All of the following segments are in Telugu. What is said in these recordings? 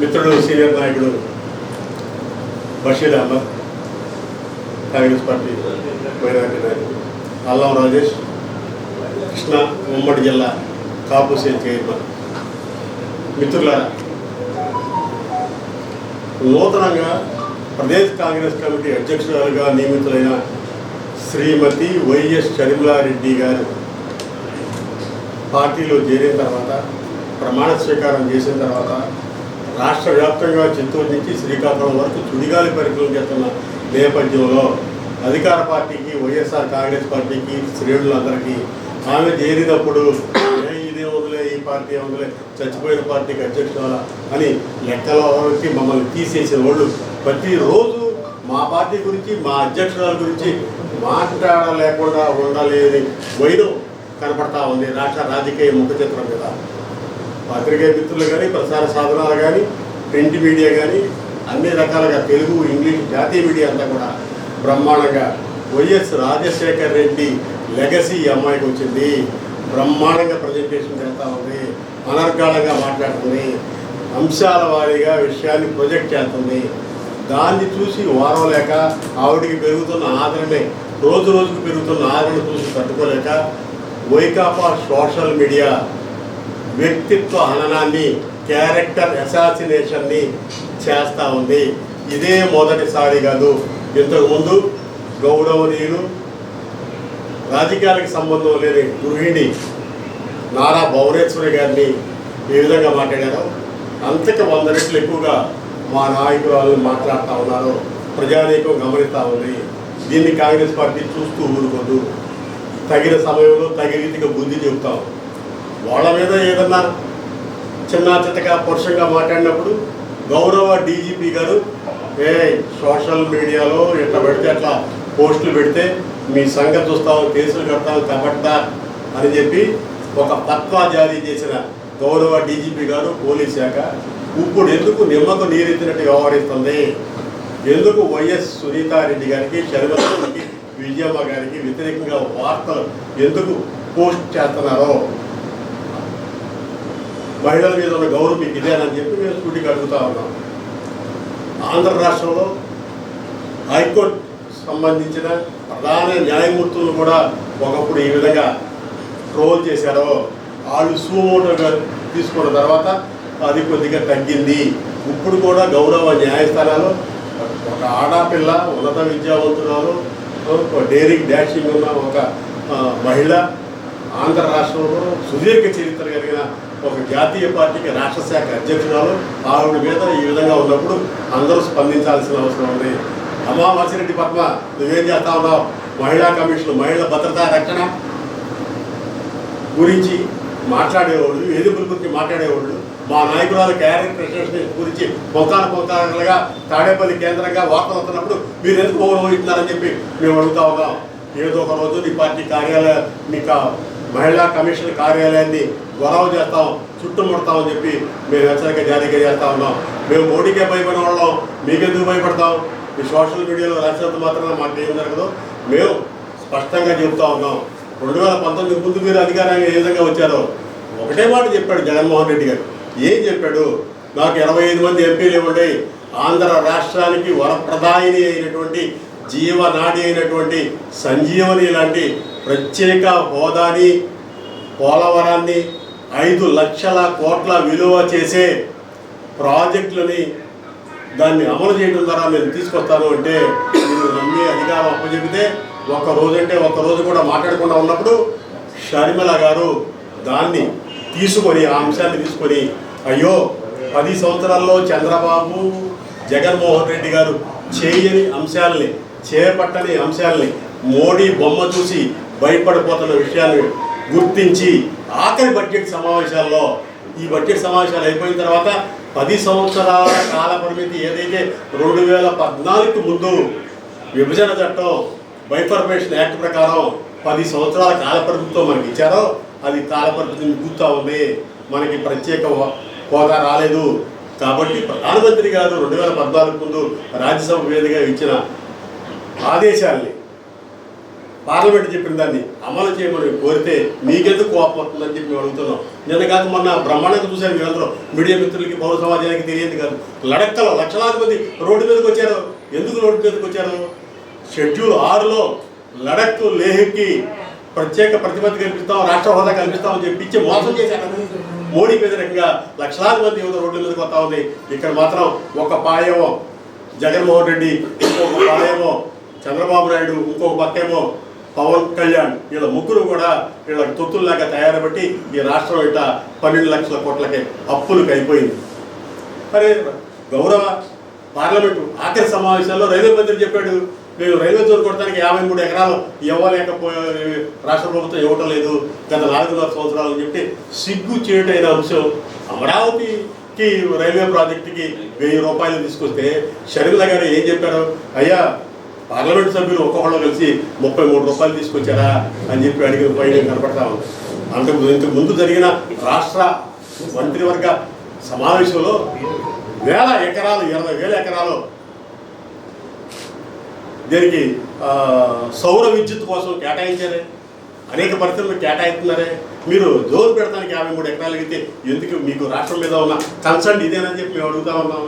మిత్రుడు సీనియర్ నాయకుడు బషీర్ అహ్మద్ కాంగ్రెస్ పార్టీ మైనార్టీ నాయకుడు అల్లం రాజేష్ కృష్ణ ఉమ్మడి జిల్లా కాపుసే చైర్మన్. మిత్రుల నూతనంగా ప్రదేశ్ కాంగ్రెస్ కమిటీ అధ్యక్షురాలుగా నియమితులైన శ్రీమతి వైఎస్ షర్మిలారెడ్డి గారు పార్టీలో చేరిన తర్వాత ప్రమాణ స్వీకారం చేసిన తర్వాత రాష్ట్ర వ్యాప్తంగా చిత్తూరు నుంచి శ్రీకాకుళం వరకు చుడిగాలి పరికరం చేస్తున్న నేపథ్యంలో అధికార పార్టీకి వైఎస్ఆర్ కాంగ్రెస్ పార్టీకి శ్రేణులందరికీ ఆమె చేరినప్పుడు ఇదే వదిలే ఈ పార్టీ వదిలే చచ్చిపోయిన పార్టీకి అధ్యక్షురాల అని లెక్కలో వచ్చి మమ్మల్ని తీసేసిన వాళ్ళు ప్రతిరోజు మా పార్టీ గురించి మా అధ్యక్షురాల గురించి మాట్లాడలేకుండా ఉండలేని వైరం కనపడతా ఉంది రాష్ట్ర రాజకీయ ముఖ చిత్రం మీద. పత్రికా మిత్రులు కానీ ప్రసార సాధనాలు కానీ ప్రింట్ మీడియా కానీ అన్ని రకాలుగా తెలుగు ఇంగ్లీష్ జాతీయ మీడియా అంతా కూడా బ్రహ్మాండంగా వైఎస్ రాజశేఖర్ రెడ్డి లెగసీ అమ్మాయికి వచ్చింది. బ్రహ్మాండంగా ప్రజెంటేషన్ చేస్తూ ఉంది. అనర్గాళంగా మాట్లాడుతుంది. అంశాల వారీగా విషయాన్ని ప్రొజెక్ట్ చేస్తుంది. దాన్ని చూసి వారవలేక ఆవిడికి పెరుగుతున్న ఆదరణే రోజు రోజుకు పెరుగుతున్న ఆదరణ చూసి తట్టుకోలేక వైకాపా సోషల్ మీడియా వ్యక్తిత్వ హననాన్ని క్యారెక్టర్ అసాసినేషన్ని చేస్తూ ఉంది. ఇదే మొదటిసారి కాదు. ఇంతకుముందు గౌరవనీయులు రాజకీయాలకు సంబంధం లేని గృహిణి నారా భువనేశ్వరి గారిని ఏ విధంగా మాట్లాడారో అంతకు వంద రెట్లు ఎక్కువగా మా నాయకురాలు మాట్లాడుతూ ఉన్నారు. ప్రజానీకం గమనిస్తూ ఉంది. దీన్ని కాంగ్రెస్ పార్టీ చూస్తూ ఊరుకోదు. తగిన సమయంలో తగిన రీతిగా బుద్ధి చెబుతాం. వాళ్ళ మీద ఏదన్నా చిన్న చిత్తగా పరుషంగా మాట్లాడినప్పుడు గౌరవ డీజీపీ గారు ఏ సోషల్ మీడియాలో ఎట్లా పెడితే అట్లా పోస్టులు పెడితే మీ సంగతి చూస్తాం కేసులు కడతాం కబడ్డా అని చెప్పి ఒక పత్వా జారీ చేసిన గౌరవ డీజీపీ గారు పోలీస్ శాఖ ఇప్పుడు ఎందుకు నిమ్మకు నీరెత్తినట్టు వ్యవహరిస్తుంది? ఎందుకు వైఎస్ సునీతారెడ్డి గారికి శర్మకి విజయమ్మ గారికి వ్యతిరేకంగా వార్తలు ఎందుకు పోస్ట్ చేస్తున్నారో? మహిళల మీద ఉన్న గౌరవం మీకు ఇదేనని చెప్పి మేము స్కూటీకి అడుగుతా ఉన్నాం. ఆంధ్ర రాష్ట్రంలో హైకోర్టు సంబంధించిన ప్రధాన న్యాయమూర్తులు కూడా ఒకప్పుడు ఈ విధంగా ట్రోల్ చేశారో వాళ్ళు సూమోటోగా తీసుకున్న తర్వాత అది కొద్దిగా తగ్గింది. ఇప్పుడు కూడా గౌరవ న్యాయస్థానాలు ఒక ఆడపిల్ల ఉన్నత విద్యావంతురాలు ఒక డేరింగ్ డాషింగ్ ఉన్న ఒక మహిళ ఆంధ్ర రాష్ట్రంలో సుదీర్ఘ చరిత్ర కలిగిన ఒక జాతీయ పార్టీకి రాష్ట్ర శాఖ అధ్యక్షురాలు ఆవిడ మీద ఈ విధంగా ఉన్నప్పుడు అందరూ స్పందించాల్సిన అవసరం ఉంది. అమ్మా వాసిరెడ్డి పద్మ నువ్వేం చేస్తా ఉన్నావు? మహిళా కమిషన్ మహిళల భద్రతా రక్షణ గురించి మాట్లాడేవాళ్ళు ఎదుపుల గురించి మాట్లాడేవాళ్ళు మా నాయకురాలు క్యారెక్టర్ ప్రశ్న గురించి పొంతాను పొంకాలుగా తాడేపల్లి కేంద్రంగా వార్తలు వస్తున్నప్పుడు మీరు ఎందుకు గౌరవిస్తున్నారని చెప్పి మేము అడుగుతా ఉన్నాం. ఏదో ఒక రోజు నీ పార్టీ కార్యాలయ మీ కా- మహిళా కమిషన్ కార్యాలయాన్ని గొడవ చేస్తాం చుట్టుముడతామని చెప్పి మేము హెచ్చరిక జారీగా చేస్తా ఉన్నాం. మేము మోడీకే భయపడిన వాళ్ళం మీకెందుకు భయపడతాం? మీ సోషల్ మీడియాలో రాసినంత మాత్రమే మాకు ఏం జరగదు. మేము స్పష్టంగా చెబుతా ఉన్నాం. రెండు వేల పంతొమ్మిది ముందు మీరు అధికారంగా ఏ విధంగా వచ్చారో? ఒకటే మాట చెప్పాడు జగన్మోహన్ రెడ్డి గారు. ఏం చెప్పాడు? నాకు ఇరవై ఐదు మంది ఎంపీలు ఇవ్వండి. ఆంధ్ర రాష్ట్రానికి వరప్రదాయిని అయినటువంటి జీవనాడి అయినటువంటి సంజీవని లాంటి ప్రత్యేక హోదాని పోలవరాన్ని ఐదు లక్షల కోట్ల విలువ చేసే ప్రాజెక్టులని దాన్ని అమలు చేయడం ద్వారా నేను తీసుకొస్తాను అంటే మీరు నమ్మి అధికారం అప్పచెబితే ఒక రోజంటే ఒక రోజు కూడా మాట్లాడకుండా ఉన్నప్పుడు షర్మిల గారు దాన్ని తీసుకొని ఆ అంశాన్ని తీసుకొని అయ్యో పది సంవత్సరాల్లో చంద్రబాబు జగన్మోహన్ రెడ్డి గారు చేయని అంశాలని చేపట్టని అంశాలని మోడీ బొమ్మ చూసి భయపడిపోతున్న విషయాన్ని గుర్తించి ఆఖరి బడ్జెట్ సమావేశాల్లో ఈ బడ్జెట్ సమావేశాలు అయిపోయిన తర్వాత పది సంవత్సరాల కాల పరిమితి ఏదైతే రెండు వేల పద్నాలుగు ముందు విభజన చట్టం బైఫర్మేషన్ యాక్ట్ ప్రకారం పది సంవత్సరాల కాల పరిమితితో మనకి ఇచ్చారో అది కాల పరిమితిని పూర్తా ఉంది. మనకి ప్రత్యేక హో- హోదా రాలేదు. కాబట్టి ప్రధానమంత్రి గారు రెండు వేల పద్నాలుగు ముందు రాజ్యసభ వేదికగా ఇచ్చిన ఆదేశాల్ని. పార్లమెంట్ చెప్పిన దాన్ని అమలు చేయమని కోరితే మీకెందుకు కోపం వస్తుందని చెప్పి మేము అడుగుతున్నాం. నిన్న కాక మొన్న బ్రహ్మాండంగా చూశారు మీరందరూ. మీడియా మిత్రులకి పౌర సమాజానికి తెలియదు కాదు. లడక్కలో లక్షలాది మంది రోడ్డు మీదకి వచ్చారు. ఎందుకు రోడ్డు మీదకి వచ్చారు? షెడ్యూల్ ఆరులో లడక్ లేహ్కి ప్రత్యేక ప్రతిపత్తి కల్పిస్తాం రాష్ట్ర హోదా కల్పిస్తామని చెప్పి ఇచ్చి మోసం చేశారు. మోడీ వ్యతిరేకంగా లక్షలాది మంది యువత రోడ్ల మీదకి వస్తా ఉంది. ఇక్కడ మాత్రం ఒక పాయమో జగన్మోహన్ రెడ్డి ఇంకొక పాయమో చంద్రబాబు నాయుడు ఇంకొక పక్కేమో పవన్ కళ్యాణ్ వీళ్ళ ముగ్గురు కూడా వీళ్ళకి తొత్తుల్లాగా తయారబట్టి ఈ రాష్ట్రం ఇట పన్నెండు లక్షల కోట్లకి అప్పులకు అయిపోయింది. మరి గౌరవ పార్లమెంటు ఆఖరి సమావేశాల్లో రైల్వే మంత్రి చెప్పాడు మేము రైల్వే జోన్ కొట్టడానికి యాభై మూడు ఎకరాలు ఇవ్వలేకపోయే రాష్ట్ర ప్రభుత్వం ఇవ్వటం లేదు గత నాలుగున్నర సంవత్సరాలు అని చెప్పి సిగ్గు చేయటైన అంశం అమరావతికి రైల్వే ప్రాజెక్టుకి వెయ్యి రూపాయలు తీసుకొస్తే షర్మిల గారు ఏం చెప్పారు? అయ్యా పార్లమెంట్ సభ్యులు ఒక్కొక్కళ్ళు కలిసి ముప్పై మూడు రూపాయలు తీసుకొచ్చారా అని చెప్పి అడిగిన పైన కనపడతా ఉంది. అంతకు ఇంతకు ముందు జరిగిన రాష్ట్ర మంత్రివర్గ సమావేశంలో వేల ఎకరాలు ఇరవై వేల ఎకరాలు దీనికి సౌర విద్యుత్ కోసం కేటాయించారే. అనేక పరిస్థితులు కేటాయిస్తున్నారే. మీరు జోరు పెడతానికి యాభై మూడు ఎకరాలు అయితే ఎందుకు మీకు రాష్ట్రం మీద ఉన్న కన్సర్న్ ఇదేనని చెప్పి మేము అడుగుతా ఉన్నాం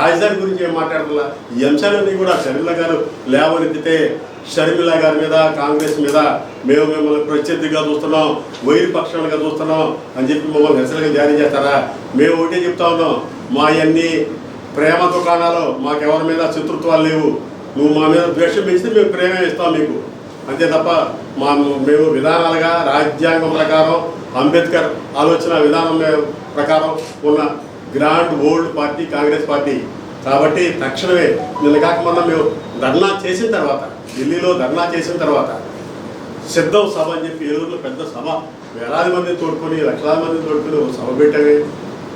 రాజధాని గురించి ఏం మాట్లాడుతున్నా? ఈ అంశాలన్నీ కూడా షర్మిల గారు లేవనెత్తితే షర్మిల గారి మీద కాంగ్రెస్ మీద మేము మిమ్మల్ని ప్రత్యర్థిగా చూస్తున్నాం వైరు పక్షాలుగా చూస్తున్నాం అని చెప్పి మమ్మల్ని హెచ్చరిక జారీ చేస్తారా? మేము ఒకటే చెప్తా ఉన్నాం మా అన్ని ప్రేమ దుకాణాలు మాకెవరి మీద శత్రుత్వాలు లేవు. నువ్వు మా మీద ద్వేషం పెంచితే మేము ప్రేమ ఇస్తాం మీకు. అంతే తప్ప మా మేము విధానాలుగా రాజ్యాంగం ప్రకారం అంబేద్కర్ ఆలోచన విధానం ప్రకారం ఉన్న grand old party Congress party. కాబట్టి తక్షణమే నిన్న మొన్న మేము ధర్నా చేసిన తర్వాత ఢిల్లీలో ధర్నా చేసిన తర్వాత సిద్ధం సభ అని చెప్పి ఏలూరులో పెద్ద సభ వేలాది మందిని తోడుకొని లక్షలాది మందిని తోడుకొని ఒక సభ పెట్టామే.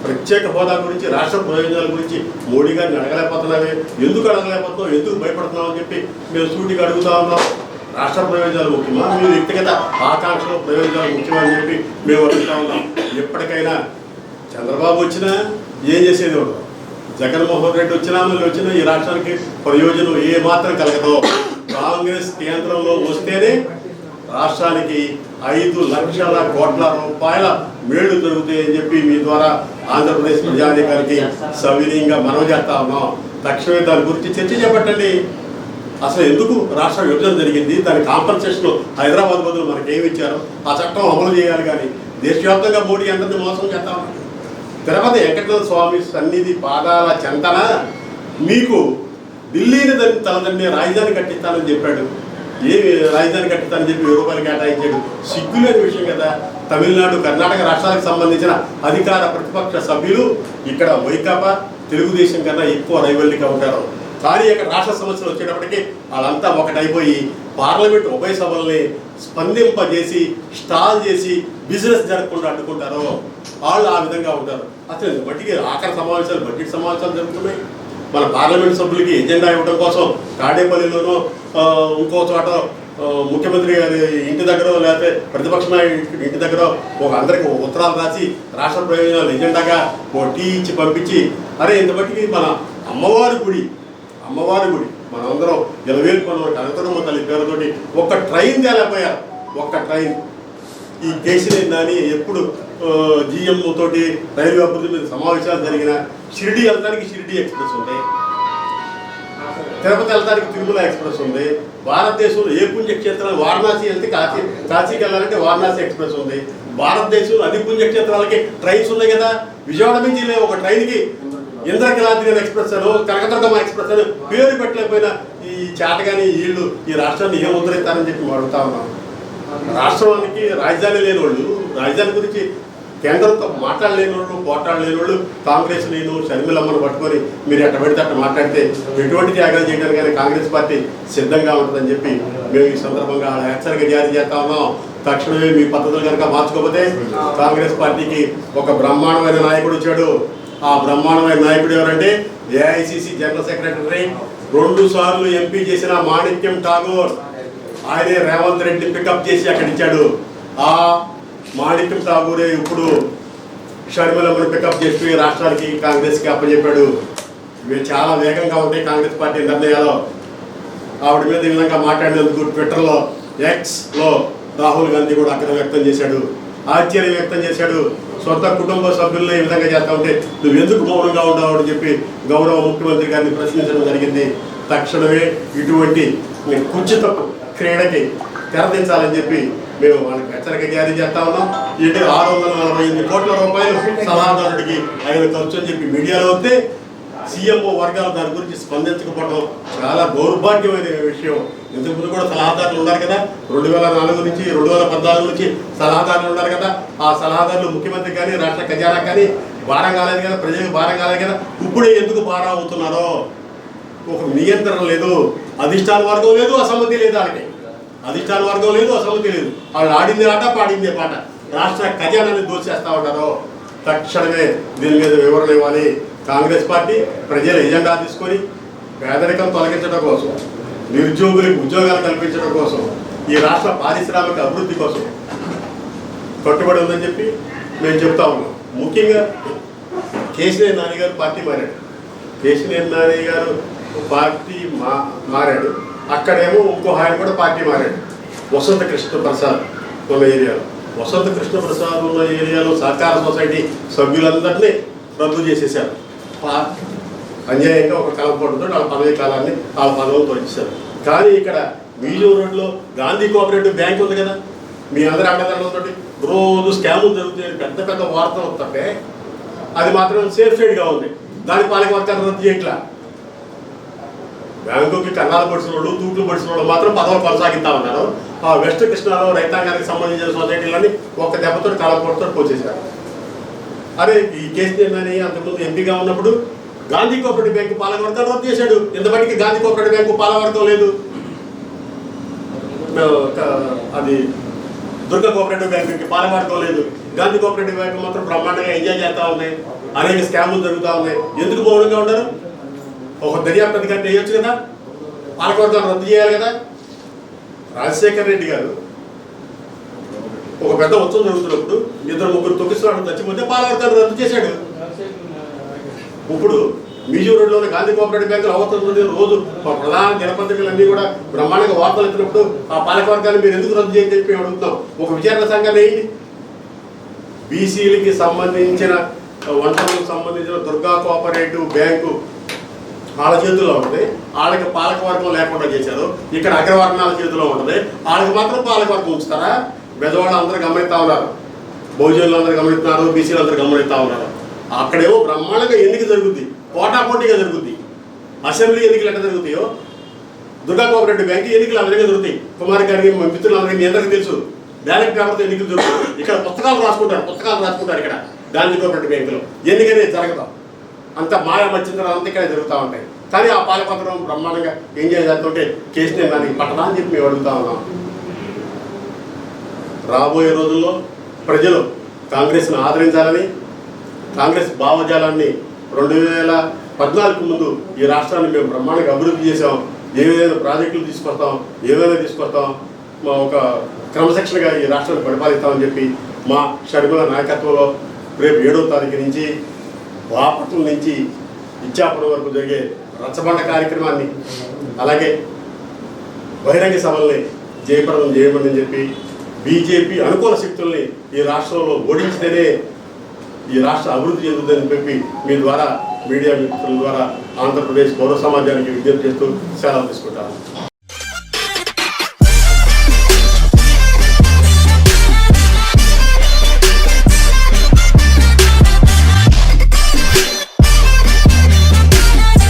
ప్రత్యేక హోదా గురించి రాష్ట్ర ప్రయోజనాల గురించి మోడీ గారిని అడగలేకపోతున్నామే. ఎందుకు అడగలేకపోతున్నాం ఎందుకు భయపడుతున్నాం అని చెప్పి మేము సూటికి అడుగుతా ఉన్నాం. రాష్ట్ర ప్రయోజనాలు ముఖ్యమా? మీ వ్యక్తిగత ఆకాంక్షలు ప్రయోజనాలు ముఖ్యమని చెప్పి మేము అడుగుతా ఉన్నాం. ఎప్పటికైనా చంద్రబాబు వచ్చినా ఏం చేసేది? జగన్మోహన్ రెడ్డి వచ్చినా మళ్ళీ వచ్చినా ఈ రాష్ట్రానికి ప్రయోజనం ఏ మాత్రం కలగదు. కాంగ్రెస్ కేంద్రంలో వస్తేనే రాష్ట్రానికి ఐదు లక్షల కోట్ల రూపాయల మేళ్ళు దొరుకుతాయని చెప్పి మీ ద్వారా ఆంధ్రప్రదేశ్ ప్రజాధికారికి సవినీయంగా మనవి చేస్తా ఉన్నాం. తక్షణమే దాని గురించి చర్చ చేపట్టండి. అసలు ఎందుకు రాష్ట్ర విభజన జరిగింది? దాని కాంపన్సేషన్ హైదరాబాద్ బదులు మనకి ఇచ్చారు? ఆ చట్టం అమలు చేయాలి కానీ దేశవ్యాప్తంగా మోడీ అందరినీ మోసం చేస్తా ఉన్నారు. తిరుపతి వెంకటేశ్వర స్వామి సన్నిధి పాదాల చెంతన మీకు ఢిల్లీని దాన్ని తలదండి రాజధాని కట్టిస్తానని చెప్పాడు. ఏమి రాజధాని కట్టిస్తానని చెప్పి రూపాయలు కేటాయించాడు. సిగ్గులేని విషయం కదా. తమిళనాడు కర్ణాటక రాష్ట్రాలకు సంబంధించిన అధికార ప్రతిపక్ష సభ్యులు ఇక్కడ వైకాపా తెలుగుదేశం కన్నా ఎక్కువ రైవల్లిగా ఉంటారు. కానీ ఇక్కడ రాష్ట్ర సమస్యలు వచ్చేటప్పటికి వాళ్ళంతా ఒకటైపోయి పార్లమెంట్ ఉభయ సభల్ని స్పందింపజేసి స్టాల్ చేసి బిజినెస్ జరగకుండా అడ్డుకుంటారు. వాళ్ళు ఆ విధంగా ఉంటారు. అసలు బట్టి ఆఖరి సమావేశాలు బడ్జెట్ సమావేశాలు జరుగుతున్నాయి. మన పార్లమెంట్ సభ్యులకి ఎజెండా ఇవ్వడం కోసం తాడేపల్లిలోనో ఇంకో చోట ముఖ్యమంత్రి గారి ఇంటి దగ్గర లేకపోతే ప్రతిపక్ష నాయకుడి ఇంటి దగ్గర ఒక అందరికి ఉత్తరాలు రాసి రాష్ట్ర ప్రయోజనాలు ఎజెండాగా ఓ టీ ఇచ్చి పంపించి అరే ఇంత బట్టికి మన అమ్మవారి గుడి అమ్మవారి గుడి మనందరం ఇలవేలు పనులు కనకరమ్మ తల్లి పేరుతోటి ఒక్క ట్రైన్ తేలేకపోయారు. ఒక్క ట్రైన్. ఈ కేసీఆర్ దాని ఎప్పుడు జిఎం తోటి రైల్వే అభివృద్ధి మీద సమావేశాలు జరిగిన షిరిడి వెళ్తానికి షిరిడి ఎక్స్ప్రెస్ ఉంది. తిరుపతి వెళ్తానికి తిరుమల ఎక్స్ప్రెస్ ఉంది. భారతదేశంలో ఏ పుణ్యక్షేత్రాలు వారణాసి వెళ్తే కాశీ కాశీకి వెళ్ళాలంటే వారణాసి ఎక్స్ప్రెస్ ఉంది. భారతదేశంలో అన్ని పుణ్యక్షేత్రాలకి ట్రైన్స్ ఉన్నాయి కదా. విజయవాడ నుంచి ఒక ట్రైన్కి ఇంద్రకిలాద్రి ఎక్స్ప్రెస్ అను కనకదుర్గమ్మ ఎక్స్ప్రెస్ అని పేరు పెట్టలేకపోయినా ఈ చేతగాని వీళ్ళు ఈ రాష్ట్రాన్ని ఏం ఉద్ధరిస్తారని చెప్పి అడుగుతా ఉన్నాం. రాష్ట్రానికి రాజధాని లేని వాళ్ళు రాజధాని గురించి కేంద్రంతో మాట్లాడలేని వాళ్ళు పోట్లాడలేని వాళ్ళు కాంగ్రెస్ నేను షర్మిలమ్మను పట్టుకొని మీరు ఎట్ట పెడితే అట్ట మాట్లాడితే ఎటువంటి త్యాగం చేయడానికి కానీ కాంగ్రెస్ పార్టీ సిద్ధంగా ఉంటుందని చెప్పి మేము ఈ సందర్భంగా హెచ్చరిక జారీ చేస్తా ఉన్నాం. తక్షణమే మీ పద్ధతులు కనుక మార్చుకోకపోతే కాంగ్రెస్ పార్టీకి ఒక బ్రహ్మాండమైన నాయకుడు వచ్చాడు. ఆ బ్రహ్మాండమైన నాయకుడు ఎవరంటే ఏఐసిసి జనరల్ సెక్రటరీ రెండు సార్లు ఎంపీ చేసిన మాణిక్యం ఠాగూర్. ఆయనే రేవంత్ రెడ్డి పికప్ చేసి అక్కడ ఇచ్చాడు ఆ మాణిక్యం ఠాగూరే ఇప్పుడు షర్మిలమ్మను పికప్ చేసి రాష్ట్రానికి కాంగ్రెస్కి అప్పచెప్పాడు ఇవి చాలా వేగంగా ఉంటాయి కాంగ్రెస్ పార్టీ నిర్ణయాలు. ఆవిడ మీద ఈ విధంగా మాట్లాడినందుకు ట్విట్టర్లో ఎక్స్లో రాహుల్ గాంధీ కూడా అక్కడ వ్యక్తం చేశాడు. ఆశ్చర్యం వ్యక్తం చేశాడు. సొంత కుటుంబ సభ్యులను ఈ విధంగా చేస్తా ఉంటే నువ్వు ఎందుకు మౌనంగా ఉన్నావు అని చెప్పి గౌరవ ముఖ్యమంత్రి గారిని ప్రశ్నించడం జరిగింది. తక్షణమే ఇటువంటి కుచిత క్రీడకి తెరదించాలని చెప్పి మేము వాళ్ళకి హెచ్చరిక జారీ చేస్తా ఉన్నాం. ఏంటి ఆరు వందల నలభై ఎనిమిది కోట్ల రూపాయలు సలహాదారుడికి ఆయన ఖర్చు అని చెప్పి మీడియాలో వస్తే సీఎంఓ వర్గాలు దాని గురించి స్పందించకపోవడం చాలా దౌర్భాగ్యమైన విషయం. ఇంతకుముందు కూడా సలహాదారులు ఉన్నారు కదా. రెండు వేల నాలుగు నుంచి రెండు వేల పద్నాలుగు నుంచి సలహాదారులు ఉన్నారు కదా. ఆ సలహాదారులు ముఖ్యమంత్రి కానీ రాష్ట్ర ఖజానా కానీ భారం కాలేదు కదా ప్రజలకు భారం కాలేదు కదా. ఇప్పుడే ఎందుకు భారం అవుతున్నారో ఒక నియంత్రణ లేదు అధిష్టాన వర్గం లేదు అసమ్మతి లేదు వాళ్ళకి. అధిష్టాన వర్గం లేదు అసలు తెలియదు. వాళ్ళు ఆడింది ఆట పాడింది పాట. రాష్ట్ర ఖజానాన్ని దోచేస్తా ఉన్నారు తక్షణమే దీని మీద వివరణ ఇవ్వాలి. కాంగ్రెస్ పార్టీ ప్రజల ఎజెండా తీసుకొని పేదరికం తొలగించడం కోసం నిరుద్యోగులకు ఉద్యోగాలు కల్పించడం కోసం ఈ రాష్ట్ర పారిశ్రామిక అభివృద్ధి కోసం కట్టుబడి ఉందని చెప్పి మేము చెప్తా ఉన్నాం. ముఖ్యంగా కేసీఆర్ నాని గారు పార్టీ మారాడు. కేసీఆర్ నాని గారు పార్టీ మా మారాడు. అక్కడేమో ఇంకో ఆయన కూడా పార్టీ మారాడు. వసంత కృష్ణ ప్రసాద్ ఉన్న ఏరియాలో. వసంత కృష్ణ ప్రసాద్ ఉన్న ఏరియాలో సహకార సొసైటీ సభ్యులందరినీ రద్దు చేసేసారు అన్యాయంగా ఒక కాలం పడుతుంటే వాళ్ళ పదవి కాలాన్ని వాళ్ళ పదవులతో ఇచ్చారు కానీ ఇక్కడ మీజో రోడ్లో గాంధీ కోఆపరేటివ్ బ్యాంక్ ఉంది కదా? మీ అందరి అండదండలతో రోజు స్కాములు జరుగుతాయి పెద్ద పెద్ద వార్తలు వస్తుంటే అది మాత్రం సేఫ్ సైడ్గా ఉంది. దాని పాలక వర్గాలు రద్దు చేయట్లా? బ్యాంకుకి కన్నాలు పడిచిన వాళ్ళు తూట్లు పడిచిన వాళ్ళు మాత్రం పదవులు కొనసాగిస్తా ఉన్నారు ఆ వెస్ట్ కృష్ణాలో రైతాంగానికి సంబంధించిన సొసైటీలన్నీ ఒక్క దెబ్బతో కాలపొడితో పోసేశారు అరే ఈ కేసు నిర్ణయాన్ని అంతకుముందు ఎంపీగా ఉన్నప్పుడు గాంధీ కోఆపరేటివ్ బ్యాంకు పాలకవర్గం రద్దు చేశాడు. ఇంతమందికి గాంధీ కోఆపరేటివ్ బ్యాంకు పాలకవర్గం లేదు. అది దుర్గ కోఆపరేటివ్ బ్యాంకుకి పాలకవర్గం లేదు. గాంధీ కోఆపరేటివ్ బ్యాంకు మాత్రం బ్రహ్మాండంగా ఎంజాయ్ చేస్తూ ఉన్నాయి. అనేక స్కాములు జరుగుతూ ఉన్నాయి. ఎందుకు మౌనంగా ఉండరు? ఒక దర్యాప్తు అధికారిని వేయొచ్చు కదా? పాలకవర్గాన్ని రద్దు చేయాలి కదా? రాజశేఖర్ రెడ్డి గారు ఒక పెద్ద ఉత్సవం జరుగుతున్నప్పుడు ఇద్దరు ముగ్గురు తొక్కిస్తున్నాడు చచ్చిపోతే పాలకవర్గాన్ని రద్దు చేశాడు. ఇప్పుడు మీజూ రోడ్లోని గాంధీ కోఆపరేటివ్ బ్యాంకులు అవతల రోజు మా ప్రధాన దినపత్రికలన్నీ కూడా బ్రహ్మాండంగా వార్తలు ఇచ్చినప్పుడు ఆ పాలకవర్గాన్ని మీరు ఎందుకు రద్దు చేయని చెప్పి అడుగుతాం ఒక విచారణ సంఘాన్ని వేయండి బీసీలకి సంబంధించిన వంటలకు సంబంధించిన దుర్గా కోఆపరేటివ్ బ్యాంకు వాళ్ళ చేతిలో ఉంటుంది. వాళ్ళకి పాలకవర్గం లేకుండా చేశారు. ఇక్కడ అగ్రవర్ణాల చేతిలో ఉంటుంది. వాళ్ళకి మాత్రం పాలకవర్గం ఉంచుతారా? పెద్దవాళ్ళు అందరూ గమనిస్తూ ఉన్నారు. బహుజనులు అందరూ గమనిస్తున్నారు. బీసీలు అందరూ గమనిస్తూ ఉన్నారు. అక్కడేమో బ్రహ్మాండంగా ఎన్నిక జరుగుద్ది. పోటాపోటీగా జరుగుద్ది. అసెంబ్లీ ఎన్నికలు ఎట్లా జరుగుతాయో? దుర్గా కోఆపరేటివ్ బ్యాంక్ ఎన్నికలు అందరికీ జరుగుతాయి. కుమార్ గారికి మా మిత్రులందరికీ మీ అందరికీ తెలుసు. బ్యాలెట్ పేపర్తో ఎన్నికలు జరుగుతాయి. ఇక్కడ పుస్తకాలు రాసుకుంటారు. పుస్తకాలు రాసుకుంటారు ఇక్కడ గాంధీ కోఆపరేటివ్ బ్యాంకులో. ఎన్నికనే జరగదు. అంత మాయా మచ్చింతలు అంతా ఇక్కడ జరుగుతూ ఉంటాయి. కానీ ఆ పాలపత్రం బ్రహ్మాండంగా ఏం చేస్తుంటే కేసీఆర్ దానికి పట్టణా అని చెప్పి మేము అడుగుతా ఉన్నాం. రాబోయే రోజుల్లో ప్రజలు కాంగ్రెస్ను ఆదరించాలని కాంగ్రెస్ భావజాలాన్ని రెండు వేల పద్నాలుగు ముందు ఈ రాష్ట్రాన్ని మేము బ్రహ్మాండంగా అభివృద్ధి చేసాం ఏవైనా ప్రాజెక్టులు తీసుకొస్తాం ఏవైనా తీసుకొస్తాం మా ఒక క్రమశిక్షణగా ఈ రాష్ట్రాన్ని పరిపాలిస్తామని చెప్పి మా షర్మిల నాయకత్వంలో రేపు ఏడవ తారీఖు నుంచి రాపట్ల నుంచి ఇచ్చాపురం వరకు జరిగే రచ్చబండ కార్యక్రమాన్ని అలాగే బహిరంగ సభల్ని జయప్రదం చేయమని చెప్పి బీజేపీ అనుకూల శక్తుల్ని ఈ రాష్ట్రంలో ఓడించితేనే ఈ రాష్ట్ర అభివృద్ధి చెందుతుందని చెప్పి మీ ద్వారా మీడియా మిత్రుల ద్వారా ఆంధ్రప్రదేశ్ పౌర సమాజానికి విజ్ఞప్తి చేస్తూ సెలవు తీసుకుంటాను.